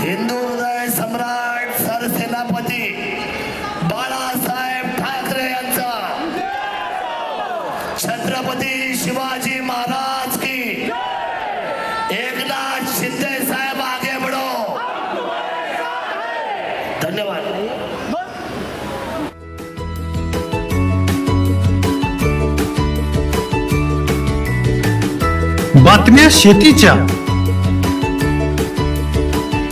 हिंदू हृदय सम्राट सरसेनापती बाळासाहेब ठाकरे यांचा. छत्रपती शिवाजी महाराज की. एकनाथ शिंदे साहेब आगे बढ़ो. धन्यवाद. बातम्या शेतीच्या.